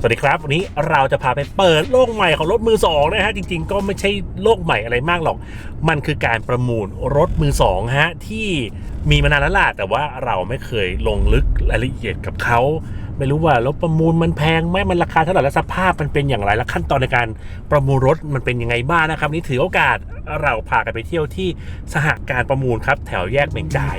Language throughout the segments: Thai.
สวัสดีครับ วันนี้เราจะพาไปเปิดโลกใหม่ของรถมือสองนะฮะจริงๆ ก็ไม่ใช่โลกใหม่อะไรมากหรอก มันคือการประมูลรถมือสองฮะที่มีมานานแล้วล่ะแต่ว่าเราไม่เคยลงลึกรายละเอียดกับเขาไม่รู้ว่ารถประมูลมันแพงไหมมันราคาเท่าไหร่และสภาพมันเป็นอย่างไรและขั้นตอนในการประมูลรถมันเป็นยังไงบ้างนะครับนี่ถือโอกาสเราพากันไปเที่ยวที่สหการประมูลครับแถวแยกเหม่งจ่าย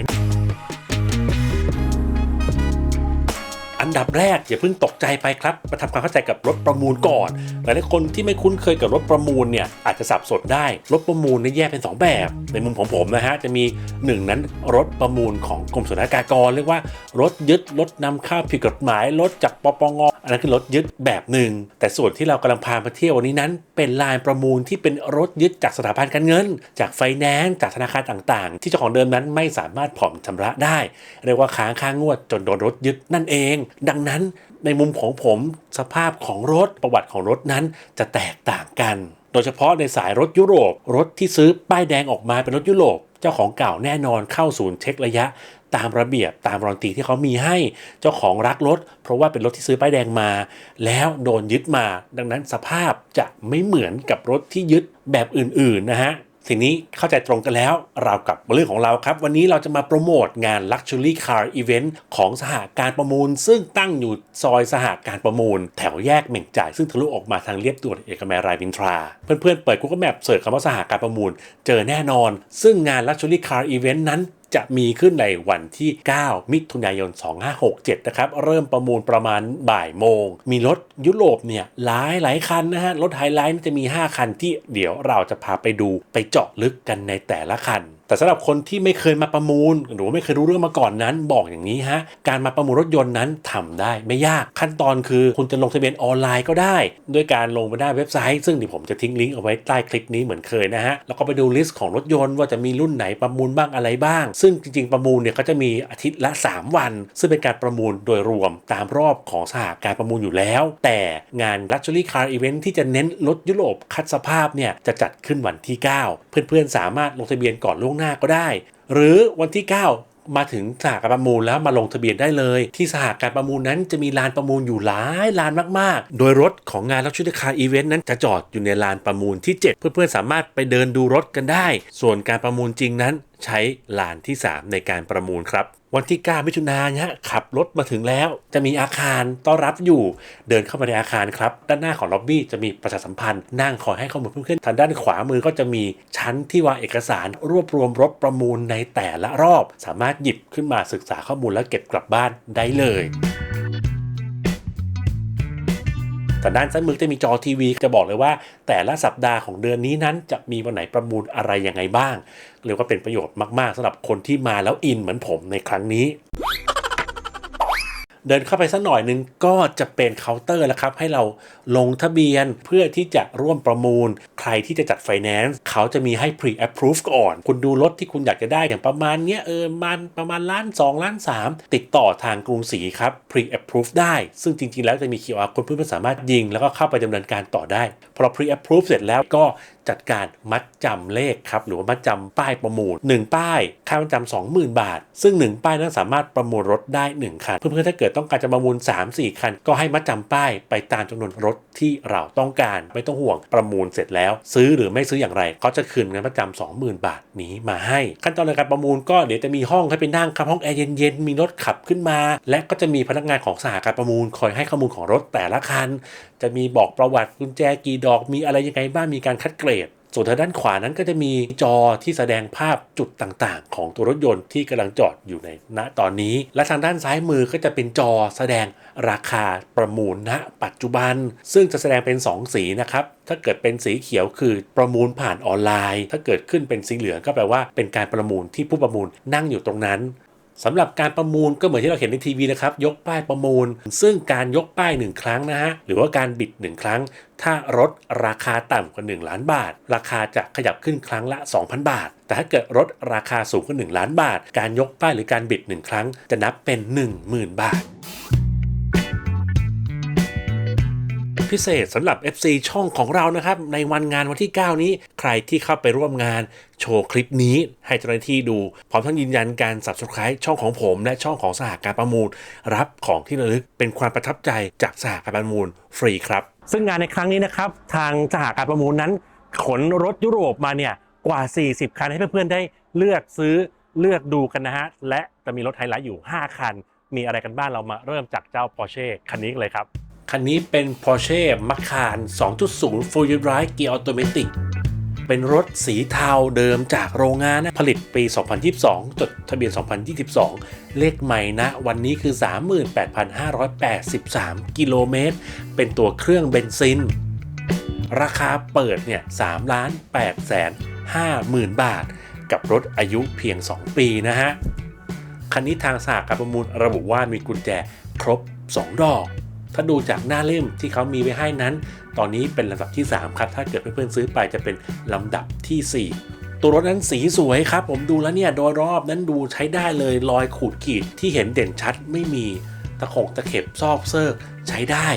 อันดับแรกอย่าเพิ่งตกใจไปครับมาทำความเข้าใจกับรถประมูลก่อนหลายๆคนที่ไม่คุ้นเคยกับรถประมูลเนี่ยอาจจะสับสนได้รถประมูลเนี่ยแยกเป็น 2 แบบ ในมุมของผมนะฮะจะมีหนึ่งนั้นรถประมูลของกรมศุลกากร เรียกว่ารถยึดรถนำเข้าผิดกฎหมายรถจากปปงอั นนั้นคือรถยึดแบบหนึ่ง แต่ส่วนที่เรากำลังพามาเที่ยววันนี้นั้น เป็นลายประมูลที่เป็นรถยึดจากสถาบันการเงิน จากไฟแนนซ์จากธนาคารต่างๆ ที่เจ้าของเดิมนั้นไม่สามารถผ่อนชำระได้ เรียกว่าค้างค่างวดจนโดนรถยึดนั่นเอง ดังนั้นในมุมของผมสภาพของรถประวัติของรถนั้นจะแตกต่างกัน โดยเฉพาะในสายรถยุโรป รถที่ซื้อป้ายแดงออกมาเป็นรถยุโรป เจ้าของเก่าแน่นอนเข้าศูนย์เช็คระยะ ตามระเบียบตามรอนตีที่เขามีให้เจ้าของรักรถ เพราะว่าเป็นรถที่ซื้อป้ายแดงมา แล้วโดนยึดมา ดังนั้นสภาพจะไม่เหมือนกับรถที่ยึดแบบอื่นๆนะฮะทีนี้เข้าใจตรงกันแล้วเรากลับมาเรื่องของเราครับ วันนี้เราจะมาโปรโมทงาน Luxury Car Event ของสหการประมูล ซึ่งตั้งอยู่ซอยสหการประมูล แถวแยกเหม่งจ่าย ซึ่งทะลุออกมาทางเรียบด่วนเอกมัยรายมินทรา เพื่อนๆเปิด Google Map เสิร์ชคำว่าสหการประมูล เจอแน่นอน ซึ่งงาน Luxury Car Event นั้น จะมีขึ้นในวันที่ 9 มิถุนายน 2567 นะครับ เริ่มประมูลประมาณบ่ายโมง มีรถยุโรปเนี่ยหลายหลายคันนะฮะ รถไฮไลท์จะมี 5 คันที่เดี๋ยวเราจะพาไปดูไปเจาะลึกกันในแต่ละคัน แต่สำหรับคนที่ไม่เคยมาประมูล หรือว่าไม่เคยรู้เรื่องมาก่อนนั้น บอกอย่างนี้ฮะการมาประมูลรถยนต์นั้นทำได้ไม่ยากขั้นตอนคือคุณจะลงทะเบียนออนไลน์ก็ได้ ด้วยการลงไปหน้าเว็บไซต์ ซึ่งเดี๋ยวผมจะทิ้งลิงก์เอาไว้ใต้คลิปนี้เหมือนเคยนะฮะแล้วก็ไปดูลิสต์ของรถยนต์ว่าจะมีรุ่นไหนประมูลบ้างอะไรบ้าง ซึ่งจริงๆ ประมูลเนี่ยก็จะมีอาทิตย์ละ 3 วัน ซึ่งเป็นการประมูลโดยรวมตามรอบของสหการประมูลอยู่แล้ว แต่งาน Luxury Car Event ที่จะเน้นรถยุโรปคัดสภาพเนี่ยจะจัดขึ้นวันที่ 9 เพื่อนๆสามารถลงทะเบียนก่อนล่วงหน้าก็ได้ หรือวันที่ 9 มาถึงสหการประมูลแล้วมาลงทะเบียนได้เลย ที่สหการประมูลนั้นจะมีลานประมูลอยู่หลายลานมากๆ โดยรถของงานลักชุดคาอีเวนต์นั้นจะจอดอยู่ในลานประมูลที่ 7 เพื่อนๆสามารถไปเดินดูรถกันได้ ส่วนการประมูลจริงนั้น ใช้ลานที่ 3 ในการประมูลครับ วันที่ 9 มิถุนายนฮะขับรถมาถึงแล้ว จะมีอาคารต้อนรับอยู่เดินเข้ามาในอาคารครับ ด้านหน้าของล็อบบี้จะมีประชาสัมพันธ์นั่งคอยให้ข้อมูลเพื่อนๆทางด้านขวามือก็จะมีชั้นที่วางเอกสาร รวบรวมรถประมูลในแต่ละรอบ สามารถหยิบขึ้นมาศึกษาข้อมูลและเก็บกลับบ้านได้เลย แต่ด้านซ้ายมือจะมีจอทีวีจะบอกเลยว่า แต่ละสัปดาห์ของเดือนนี้นั้น จะมีวันไหนประมูลอะไรยังไงบ้างเรียกว่าเป็นประโยชน์มาก ๆสำหรับคนที่มาแล้วอินเหมือนผมในครั้งนี้ เดินเข้าไปสักหน่อยนึงก็จะเป็นเคาน์เตอร์แล้วครับ ให้เราลงทะเบียนเพื่อที่จะร่วมประมูล ใครที่จะจัดไฟแนนซ์เขาจะมีให้ pre approve ก่อน คุณดูรถที่คุณอยากจะได้อย่างประมาณเนี้ยเออมันประมาณล้าน 2 ล้าน 3 ติดต่อทางกรุงศรีครับ pre approve ได้ ซึ่งจริง ๆ แล้วจะมี QR คนเพื่อนๆสามารถยิง แล้วก็เข้าไปดำเนินการต่อได้ พอ pre approve เสร็จแล้วก็จัดการมัดจำเลขครับหรือว่ามัดจำป้ายประมูล 1 ป้ายค่ามัดจำ20,000 บาท ซึ่ง 1 ป้ายนั้นสามารถประมูลรถได้ 1 คัน เพื่อนๆถ้าเกิดต้องการจะประมูล 3-4 คัน ก็ให้มัดจำป้ายไปตามจำนวนรถที่เราต้องการไม่ต้องห่วงประมูลเสร็จแล้ว ซื้อหรือไม่ซื้ออย่างไรเขาจะคืนเงินมัดจำ20,000 บาทนี้มาให้ ขั้นตอนในการประมูลก็เดี๋ยวจะมีห้องให้ไปนั่งครับห้องแอร์เย็นๆมีรถขับขึ้นมา และก็จะมีพนักงานของสหการประมูลคอยให้ข้อมูลของรถแต่ละคัน จะมีบอกประวัติกุญแจกี่ดอกมีอะไรยังไงบ้างมีการคัดเกรด ส่วนทางด้านขวานั้นก็จะมีจอที่แสดงภาพจุดต่างๆ ของตัวรถยนต์ที่กำลังจอดอยู่ในณตอนนี้ และทางด้านซ้ายมือก็จะเป็นจอแสดงราคาประมูลณปัจจุบัน ซึ่งจะแสดงเป็น 2 สีนะครับถ้าเกิดเป็นสีเขียวคือประมูลผ่านออนไลน์ ถ้าเกิดขึ้นเป็นสีเหลืองก็แปลว่าเป็นการประมูลที่ผู้ประมูลนั่งอยู่ตรงนั้น สำหรับการประมูลก็เหมือนที่เราเห็นในทีวีนะครับ ยกป้ายประมูล ซึ่งการยกป้าย 1 ครั้งนะฮะ หรือว่าการบิด 1 ครั้ง ถ้ารถราคาต่ำกว่า 1 ล้านบาท ราคาจะขยับขึ้นครั้งละ 2,000 บาท แต่ถ้าเกิดรถราคาสูงกว่า 1 ล้านบาท การยกป้ายหรือการบิด 1 ครั้ง จะนับเป็น 10,000 บาท พิเศษสำหรับ FC ช่องของเรานะครับ ในวันงานวันที่ 9 นี้ ใครที่เข้าไปร่วมงานโชว์คลิปนี้ให้เจ้าหน้าที่ดู พร้อมทั้งยืนยันการ subscribe ช่องของผม และช่องของสหการประมูล รับของที่ระลึกเป็นความประทับใจจากสหการประมูลฟรีครับ ซึ่งงานในครั้งนี้นะครับทางสหการประมูลนั้น ขนรถยุโรปมาเนี่ยกว่า 40 คันให้เพื่อนๆได้เลือกซื้อเลือกดูกันนะฮะและจะมีรถไฮไลท์อยู่ 5 คัน มีอะไรกันบ้างเรามาเริ่มจากเจ้า Porsche คันนี้เลยครับ คันนี้เป็น Porsche Macan 2.0 Full Drive Gear Automatic เป็นรถสีเทาเดิมจากโรงงานนะผลิตปี 2022 จดทะเบียน 2022 เลขใหม่นะ วันนี้คือ 38,583 กิโลเมตร เป็นตัวเครื่องเบนซิน ราคาเปิดเนี่ย3ล้าน8แสน5หมื่นบาท กับรถอายุเพียง 2 ปีนะฮะ คันนี้ทางสหการประมูลระบุว่ามีกุญแจครบ 2 ดอก ถ้าดูจากหน้าเล่มที่เขามีไว้ให้นั้น ตอนนี้เป็นลำดับที่ 3 ครับ ถ้าเกิดเพื่อนๆซื้อไปจะเป็นลำดับทีสี่ 4 ตัวรถนั้นสีสวยครับ ผมดูแล้วเนี่ยโดยรอบนั้นดูใช้ได้เลยรอยขูดขีดที่เห็นเด่นชัดไม่มีตะขงตะเข็บซอกเซิกใช้ได้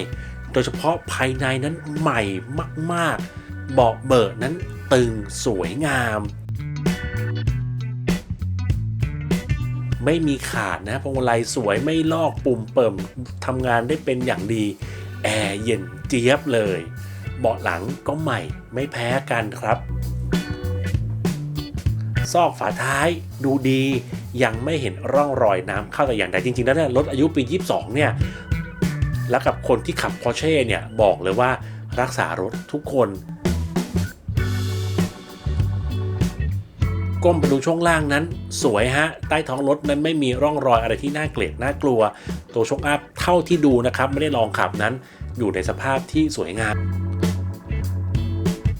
โดยเฉพาะภายในนั้นใหม่มาก ๆ เบาะเบิกนั้นตึงสวยงาม ไม่มีขาดนะพวงมาลัยสวยไม่ลอกปุ่มเปิมทำงานได้เป็นอย่างดี แอร์เย็นเจี๊ยบเลย เบาะหลังก็ใหม่ไม่แพ้กันครับ ซอกฝาท้ายดูดียังไม่เห็นร่องรอยน้ำเข้าแต่อย่างใดจริงๆแล้วเนี่ยรถอายุปี 22 เนี่ย แล้วกับคนที่ขับ Porsche เนี่ย บอกเลยว่ารักษารถทุกคน ก้มไปดูช่วงล่างนั้น สวยฮะ ใต้ท้องรถนั้นไม่มีร่องรอยอะไรที่น่าเกลียดน่ากลัว ตัวชกอัพเท่าที่ดูนะครับ ไม่ได้ลองขับนั้นอยู่ในสภาพที่สวยงาม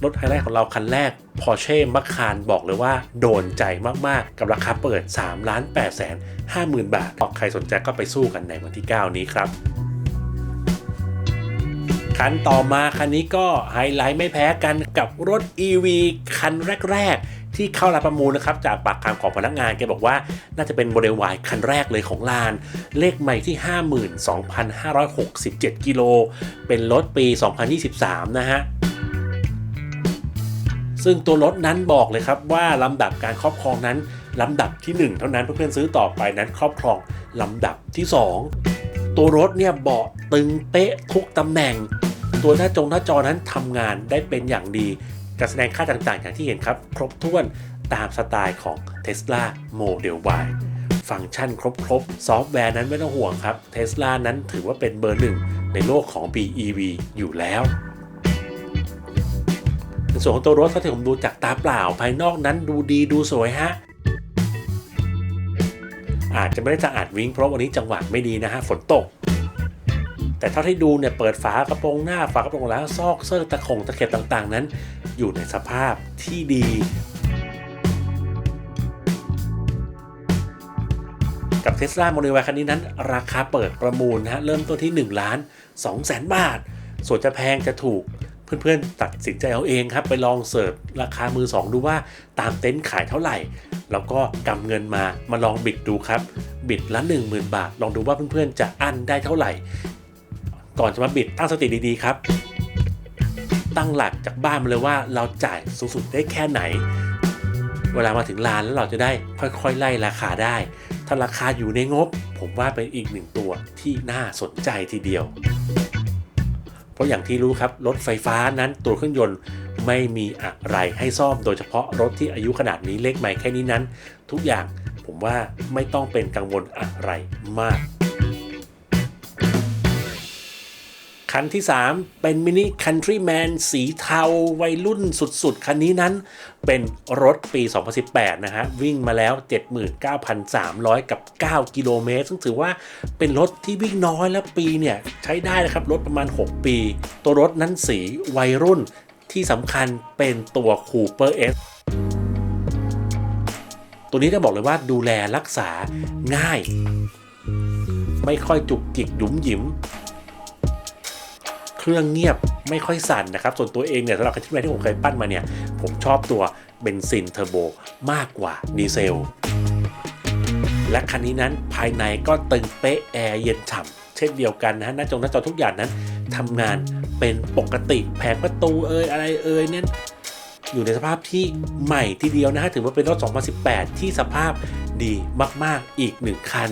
รถไฮไลท์ของเราคันแรก Porsche Macan บอกเลยว่าโดนใจมาก ๆ กับราคาเปิด3ล้าน8แสน5หมื่นบาทใครสนใจก็ไปสู้กันในวันที่ 9 นี้ครับคันต่อมาคันนี้ก็ไฮไลท์ไม่แพ้กันกับรถ EV คันแรก ๆ ที่เข้ารับประมูลนะครับจากปากคำของพนักงานแกบอกว่าน่าจะเป็นโมเดล Y คันแรกเลยของลาน เลขใหม่ที่ 52,567 กิโล เป็นรถปี 2023 นะฮะซึ่งตัวรถนั้นบอกเลยครับว่าลำดับการครอบครองนั้นลำดับที่ 1 เท่านั้นเพื่อนๆซื้อต่อไปนั้นครอบครองลำดับที่ 2 ตัวรถเนี่ยเบาะตึงเป๊ะทุกตำแหน่ง ตัวหน้าจงหน้าจอนั้นทำงานได้เป็นอย่างดี การแสดงค่าต่างๆ อย่างที่เห็นครับ ครบถ้วนตามสไตล์ของ Tesla Model Y ฟังก์ชันครบๆ ซอฟต์แวร์นั้นไม่ต้องห่วงครับ Tesla นั้นถือว่าเป็นเบอร์หนึ่งในโลกของ BEV อยู่แล้วในส่วนของตัวรถถ้าที่ผมดูจากตาเปล่า ภายนอกนั้นดูดีดูสวยฮะ อาจจะไม่ได้จะอาดวิ่งเพราะวันนี้จังหวะไม่ดีนะฮะ ฝนตก แต่เท่าที่ดูเนี่ยเปิดฝากระโปรงหน้าฝากระโปรงหลังซอกเซิร์ตะขงตะเข็บต่างๆ นั้น อยู่ในสภาพที่ดีกับ Tesla Model Y คันนี้นั้น ราคาเปิดประมูลนะฮะเริ่มต้นที่1ล้าน2แสนบาท ส่วนจะแพงจะถูกเพื่อนๆ ตัดสินใจเอาเองครับ ไปลองเสิร์ชราคามือ 2 ดูว่าตามเต็นท์ขายเท่าไหร่ แล้วก็กำเงินมามาลองบิดดูครับ บิดละ 10,000 บาท ลองดูว่าเพื่อนๆ จะอั้นได้เท่าไหร่ ก่อนจะมาบิดตั้งสติดีๆครับ ตั้งหลักจากบ้านมาเลยว่าเราจ่ายสูงสุดได้แค่ไหน เวลามาถึงร้านแล้วเราจะได้ค่อยๆไล่ราคาได้ ถ้าราคาอยู่ในงบ ผมว่าเป็นอีกหนึ่งตัวที่น่าสนใจทีเดียว เพราะอย่างที่รู้ครับรถไฟฟ้านั้นตัวเครื่องยนต์ไม่มีอะไรให้ซ่อมโดยเฉพาะรถที่อายุขนาดนี้เลขใหม่แค่นี้นั้น ทุกอย่างผมว่าไม่ต้องเป็นกังวลอะไรมาก คันที่ 3 เป็นมินิคันทรีแมนสีเทาวัยรุ่นสุดๆ คันนี้นั้นเป็นรถปี 2018 นะฮะ วิ่งมาแล้ว 79,300 กับ 9 กิโลเมตร ซึ่งถือว่าเป็นรถที่วิ่งน้อยและปีเนี่ย ใช้ได้นะครับ รถประมาณ 6 ปี ตัวรถนั้นสีวัยรุ่นที่สำคัญเป็นตัว Cooper S ตัวนี้จะบอกเลยว่าดูแลรักษาง่าย ไม่ค่อยจุกจิกหยุมหยิม เครื่องเงียบไม่ค่อยสั่นนะครับ ส่วนตัวเองเนี่ยสำหรับคันที่แมนที่ผมเคยปั้นมาเนี่ย ผมชอบตัวเบนซินเทอร์โบมากกว่าดีเซล และคันนี้นั้นภายในก็ตึงเป๊ะแอร์เย็นฉ่ำเช่นเดียวกันนะฮะหน้าจงหน้าจอทุกอย่างนั้นทำงานเป็นปกติแผงประตูเอ่ยอะไรเอ่ยเนี่ยอยู่ในสภาพที่ใหม่ทีเดียวนะฮะถือว่าเป็นรถ 2018 ที่สภาพดีมาก ๆ อีกหนึ่งคัน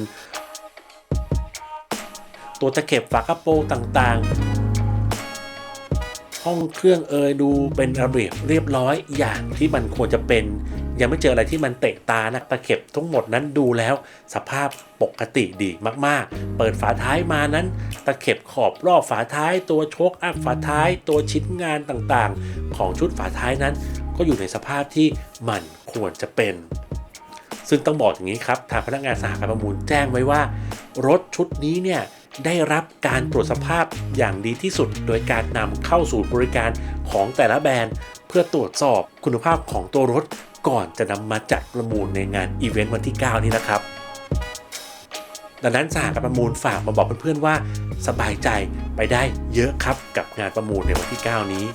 ตัวตะเข็บฝากระโปรงต่าง ๆ ห้องเครื่องเอยดูเป็นระเบียบเรียบร้อยอย่างที่มันควรจะเป็น ยังไม่เจออะไรที่มันเตะตานะตะเข็บทั้งหมดนั้นดูแล้ว สภาพปกติดีมากๆ เปิดฝาท้ายมานั้น ตะเข็บขอบรอบฝาท้าย ตัวโชคอัพฝาท้าย ตัวชิ้นงานต่างๆ ของชุดฝาท้ายนั้น ก็อยู่ในสภาพที่มันควรจะเป็น ซึ่งต้องบอกอย่างนี้ครับทางพนักงานสหการประมูลแจ้งไว้ว่า รถชุดนี้เนี่ย ได้รับการตรวจสภาพอย่างดีที่สุด โดยการนำเข้าสู่บริการของแต่ละแบรนด์ เพื่อตรวจสอบคุณภาพของตัวรถ ก่อนจะนำมาจัดประมูลในงานอีเวนต์วันที่ 9 นี้นะครับ ดังนั้นสหการประมูลฝากมาบอกเพื่อนๆว่า สบายใจไปได้เยอะครับกับงานประมูลในวันที่ 9 นี้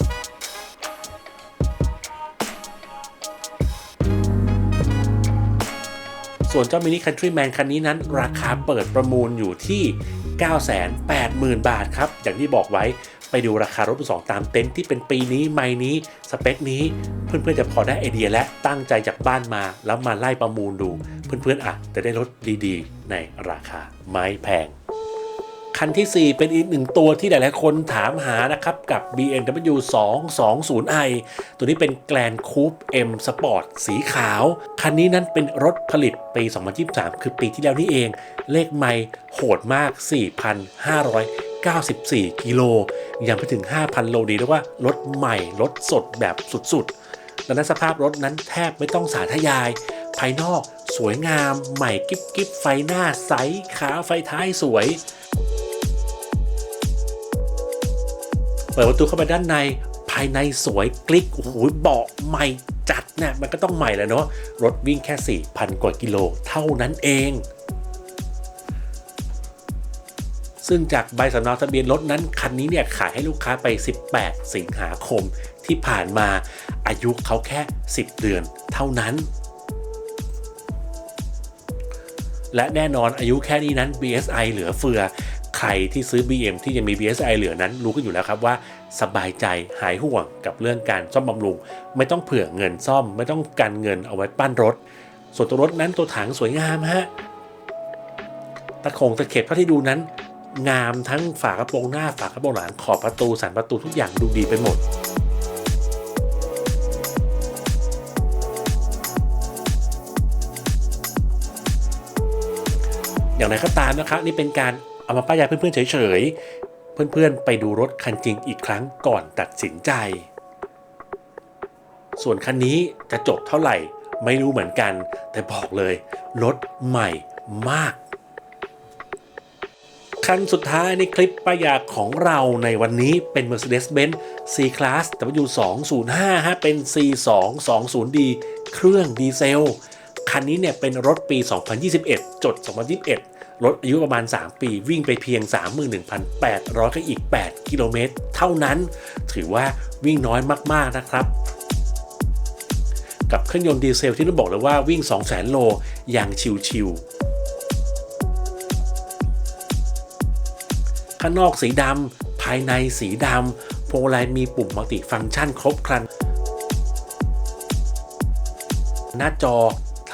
ส่วนเจ้ามินิคันทรีแมนคันนี้นั้น ราคาเปิดประมูลอยู่ที่ 980,000 บาทครับ อย่างที่บอกไว้ไปดูราคารถมือสองตามเต็นท์ที่เป็นปีนี้ไม้นี้ สเปคนี้ เพื่อนๆจะพอได้ไอเดียและตั้งใจจากบ้านมา แล้วมาไล่ประมูลดู เพื่อนๆอะจะได้รถดีๆ ในราคาไม่แพง คันทีสี่ 4 เป็นอีกหนึ่งตัวที่หลายๆ คนถามหานะครับกับ BMW 220i ตัวนี้เป็น Grand Coupe M Sport สีขาว คันนี้นั้นเป็นรถผลิตปี 2023 คือปีที่แล้วนี่เอง เลขไม่โหดมาก 4,594 กิโล ยังไปถึง 5,000 โลดีเรียกว่ารถใหม่ รถสดแบบสุดๆ ดังนั้นสภาพรถนั้นแทบไม่ต้องสาธยาย ภายนอกสวยงาม ใหม่กิ๊บกิ๊บไฟหน้าใส ขาวไฟท้ายสวย เปิดประตูเข้าไปด้านในภายในสวยกลิกโอ้โหเบาะใหม่จัดเนี่ยมันก็ต้องใหม่แหละเนาะรถวิ่งแค่ 4,000 กว่ากิโลเท่านั้นเอง ซึ่งจากใบสำเนาทะเบียนรถนั้น คันนี้เนี่ยขายให้ลูกค้าไป 18 สิงหาคมที่ผ่านมาอายุเขาแค่ 10 เดือนเท่านั้น และแน่นอนอายุแค่นี้นั้น BSI เหลือเฟือ รที่ซื้อ BM ที่ยังมี BSI เหลือนั้น รู้กันอยู่แล้วครับว่าสบายใจหายห่วงกับเรื่องการซ่อมบำรุง ไม่ต้องเผื่อเงินซ่อม ไม่ต้องกันเงินเอาไว้ปั้นรถ ส่วนตัวรถนั้นตัวถังสวยงามฮะตะโขงตะเข็บเท่าที่ดูนั้น งามทั้งฝากระโปรงหน้าฝากระโปรงหลังขอบประตูสันประตูทุกอย่างดูดีไปหมดอย่างไรก็ตามนะครับนี่เป็นการ เอามาป้ายยาเพื่อนๆเฉยๆ เพื่อนๆ ไปดูรถคันจริงอีกครั้งก่อนตัดสินใจ ส่วนคันนี้จะจบเท่าไหร่ไม่รู้เหมือนกัน แต่บอกเลยรถใหม่มาก คันสุดท้ายในคลิปป้ายยาของเราในวันนี้เป็น Mercedes-Benz C-Class W205 ฮะเป็น C220D เครื่องดีเซล คันนี้เนี่ยเป็นรถปี 2021 จด 2021 รถอายุประมาณ 3 ปีวิ่งไปเพียง 31,800ก็อีก 8 กิโลเมตร เท่านั้น ถือว่าวิ่งน้อยมากๆนะครับกับเครื่องยนต์ดีเซลที่ต้องบอกเลยว่าวิ่ง 200,000 โลอย่างชิวๆ ข้างนอกสีดำ ภายในสีดำ พวงมาลัยมีปุ่มมัลติฟังก์ชันครบครัน หน้าจอ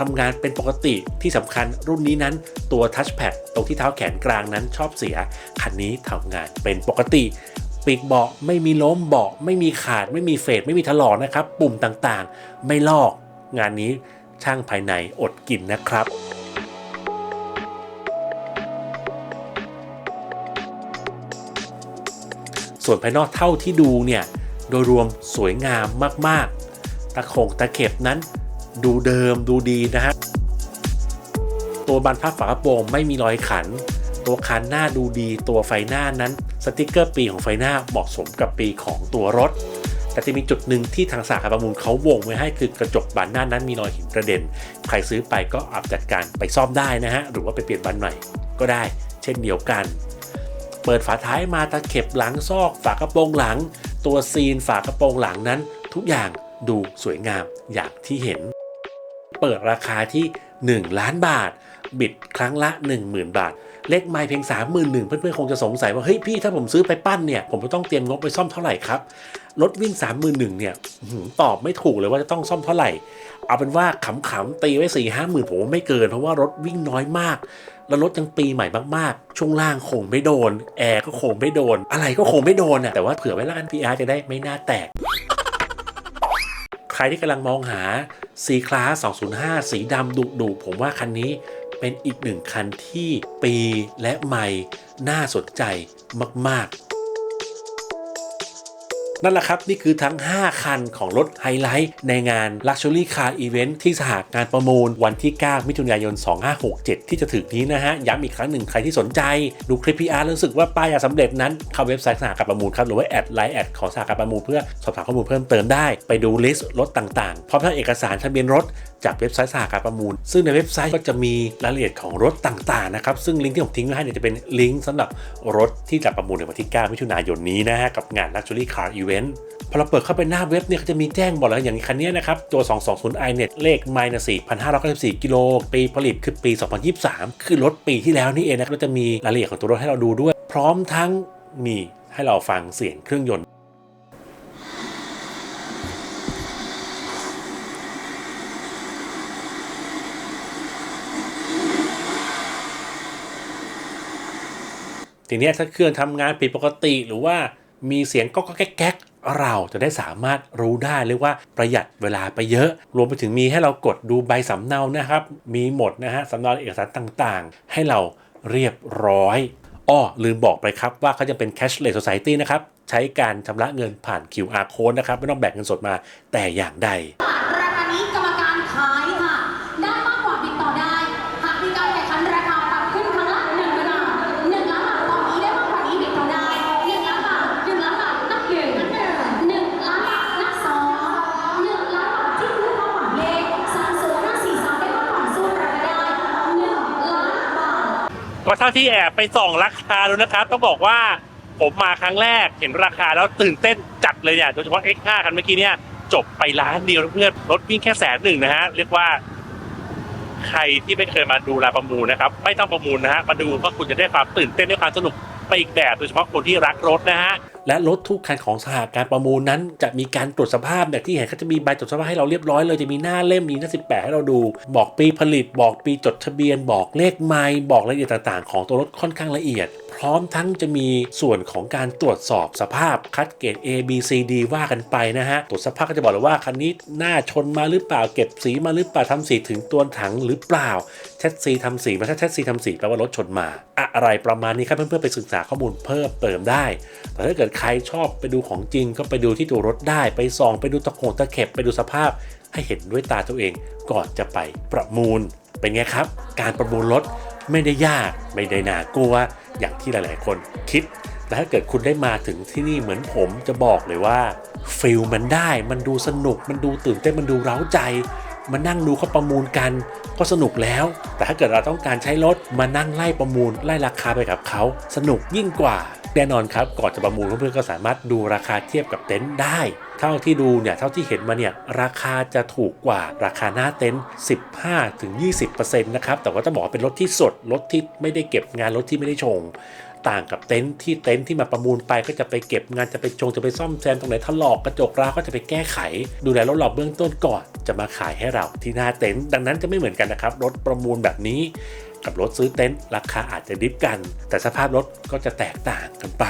ทำงานเป็นปกติที่สำคัญรุ่นนี้นั้นตัวทัชแพดตรงที่เท้าแขนกลางนั้นชอบเสีย คันนี้ทำงานเป็นปกติปีกเบาะไม่มีล้มเบาะไม่มีขาด ไม่มีเฟดไม่มีถลอกนะครับ ปุ่มต่างๆ ไม่ลอก งานนี้ช่างภายในอดกินนะครับส่วนภายนอกเท่าที่ดูเนี่ย โดยรวมสวยงามมาก ๆ ตะโขงตะเข็บนั้น ดูเดิมดูดีนะฮะ ตัวบานพับฝากระโปรงไม่มีรอยขัน ตัวคันหน้าดูดี ตัวไฟหน้านั้นสติกเกอร์ปีของไฟหน้าเหมาะสมกับปีของตัวรถ แต่จะมีจุดหนึ่งที่ทางสาขาประมูลเขาวงไว้ให้คือกระจกบานหน้านั้นมีรอยหินกระเด็น ใครซื้อไปก็อาจจัดการไปซ่อมได้นะฮะ หรือว่าไปเปลี่ยนบานใหม่ก็ได้ เช่นเดียวกัน เปิดฝาท้ายมาตะเข็บหลังซอกฝากระโปรงหลัง ตัวซีนฝากระโปรงหลังนั้น ทุกอย่างดูสวยงามอย่างที่เห็น เปิดราคาที่ 1 ล้านบาท บิดครั้งละ 10,000 บาท เลขไมล์เพียง 3 1 0 0 0 เพื่อนๆ คงจะสงสัยว่า เฮ้ยพี่ถ้าผมซื้อไปปั้นเนี่ย ผมจะต้องเตรียมงบไปซ่อมเท่าไหร่ครับ รถวิ่ง 3 1 0 0 0 เนี่ยตอบไม่ถูกเลยว่าจะต้องซ่อมเท่าไหร่ เอาเป็นว่าขำๆตีไว้4ี่ห้าหมื่นผมว่าไม่เกิน เพราะว่ารถวิ่งน้อยมาก แล้วรถยังปีใหม่มากๆ ช่วงล่างคงไม่โดน แอร์ก็คงไม่โดน อะไรก็คงไม่โดนอะแต่ว่าเผื่อไว้ล้วกัน PR จะได้ไม่น่าแตกใครที่กำลังมองหา C Class 205 สีดำดุดุๆผมว่าคันนี้เป็นอีกหนึ่งคันที่ปีและใหม่น่าสนใจมาก ๆ นั่นแหละครับ นี่คือทั้ง 5 คันของรถไฮไลท์ในงาน Luxury Car Event ที่สหการานประมูลวันที่ 9 มิถุนายน 2567 ที่จะถึงนี้นะฮะ ย้ำอีกครั้งหนึ่งใครที่สนใจ ดูคลิป PR แล้วรู้สึกว่าป้ายอยากสำเร็จนั้น เข้าเว็บไซต์สหการประมูลครับ หรือว่าแอดไลน์แอดของสหการประมูลเพื่อสอบถามข้อมูลเพิ่มเติมได้ ไปดูลิสต์รถต่างๆ พร้อมทั้งเอกสารทะเบียนรถ จากเว็บไซต์สหการประมูล ซึ่งในเว็บไซต์ก็จะมีรายละเอียดของรถต่างๆนะครับซึ่งลิงก์ที่ผมทิ้งไว้ให้เนี่ยจะเป็นลิงก์สำหรับรถที่จะประมูลในวันที่ 9 มิถุนายนนี้นะฮะกับงาน Luxury Car Event พอเราเปิดเข้าไปหน้าเว็บเนี่ยเขาจะมีแจ้งบอกแล้วอย่างคันนี้นะครับตัว 220i เนี่ยเลขไมล์นะ4,594กิโลปีผลิตคือปี 2023 คือรถปีที่แล้วนี่เองนะครับจะมีรายละเอียดของตัวรถให้เราดูด้วย พร้อมทั้งมีให้เราฟังเสียงเครื่องยนต์ ทีนี้ถ้าเครื่องทำงานผิดปกติ หรือว่ามีเสียงก็ก็แก๊กเราจะได้สามารถรู้ได้เรียกว่าประหยัดเวลาไปเยอะ รวมไปถึงมีให้เรากดดูใบสำเนานะครับ มีหมดนะฮะสำเนาเอกสารต่างๆ ให้เราเรียบร้อยอ้อลืมบอกไปครับว่าเขาจะเป็น cashless society นะครับ ใช้การชำระเงินผ่าน QR code นะครับ ไม่ต้องแบกเงินสดมาแต่อย่างใด ก็เท่าที่แอบไปส่องราคาดูนะครับ ต้องบอกว่าผมมาครั้งแรกเห็นราคาแล้วตื่นเต้นจัดเลยเนี่ยโดยเฉพาะ X5 คันเมื่อกี้เนี่ยจบไปล้านเดียวเพื่อนรถวิ่งแค่แสนหนึ่งนะฮะเรียกว่า ใครที่ไม่เคยมาดูลาประมูลนะครับ ไม่ต้องประมูลนะฮะมาดูก็คุณจะได้ความตื่นเต้นด้ความสนุก ไปอีกแบบโดยเฉพาะคนที่รักรถนะฮะและรถทุกคันของสหการประมูลนั้นจะมีการตรวจสภาพแบบที่เห็นเขาจะมีใบตรวจสภาพให้เราเรียบร้อยเลยจะมีหน้าเล่มมีหน้า 18 ให้เราดู บอกปีผลิต บอกปีจดทะเบียน บอกเลขไมล์บอกรายละเอียดต่างๆ ของตัวรถค่อนข้างละเอียด ร้อมทั้งจะมีส่วนของการตรวจสอบสภาพคัดเกรด A B C D ว่ากันไปนะฮะตรวจสภาพก็จะบอกเลยว่าคันนี้หน้าชนมาหรือเปล่าเก็บสีมาหรือเปล่าทำสีถึงตัวถังหรือเปล่าแท็ซีทำสีมาถ้าแท็ซีทำสีแปลว่ารถชนมา อะไรประมาณนี้ครับเพื่อนๆไปศึกษาข้อมูลเพิ่มเติมได้ แต่ถ้าเกิดใครชอบไปดูของจริงก็ไปดูที่ตัวรถได้ ไปส่องไปดูตะโขงตะเข็บไปดูสภาพให้เห็นด้วยตาตัวเองก่อนจะไปประมูล เป็นไงครับ การประมูลรถไม่ได้ยาก ไม่ได้น่ากลัว อย่างที่หลาย ๆ คนคิดแต่ถ้าเกิดคุณได้มาถึงที่นี่เหมือนผมจะบอกเลยว่าฟิลมันได้มันดูสนุกมันดูตื่นเต้นมันดูเร้าใจมานั่งดูเขาประมูลกันก็สนุกแล้ว แต่ถ้าเกิดเราต้องการใช้รถมานั่งไล่ประมูลไล่ราคาไปกับเขาสนุกยิ่งกว่า แน่นอนครับก่อนจะประมูลเพื่อนๆก็สามารถดูราคาเทียบกับเต็นท์ได้ เท่าที่ดูเนี่ยเท่าที่เห็นมาเนี่ยราคาจะถูกกว่าราคาหน้าเต็นท์ 15-20%นะครับแต่ว่าจะบอกเป็นรถที่สดรถที่ไม่ได้เก็บงานรถที่ไม่ได้ชงต่างกับเต็นท์ที่เต็นท์ที่มาประมูลไปก็จะไปเก็บงานจะไปชงจะไปซ่อมแซมตรงไหนถลอกกระจกร้าวก็จะไปแก้ไข ดูแลรถเราเบื้องต้นก่อนจะมาขายให้เราที่หน้าเต็นท์ดังนั้นจะไม่เหมือนกันนะครับรถประมูลแบบนี้ กับรถซื้อเต็นท์ราคาอาจจะดิฟกัน แต่สภาพรถก็จะแตกต่างกันไป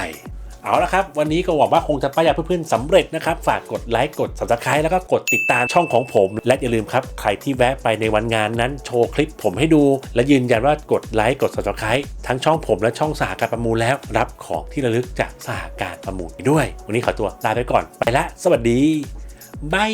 เอาละครับ วันนี้ก็หวังว่าคงจะป้ายยาเพื่อนๆสำเร็จนะครับ ฝากกดไลค์กด subscribe แล้วก็กดติดตามช่องของผม และอย่าลืมครับใครที่แวะไปในวันงานนั้นโชว์คลิปผมให้ดู และยืนยันว่ากดไลค์กด subscribe ทั้งช่องผมและช่องสหการประมูลแล้ว รับของที่ระลึกจากสหการประมูลด้วย วันนี้ขอตัวลาไปก่อนไปละ สวัสดีบาย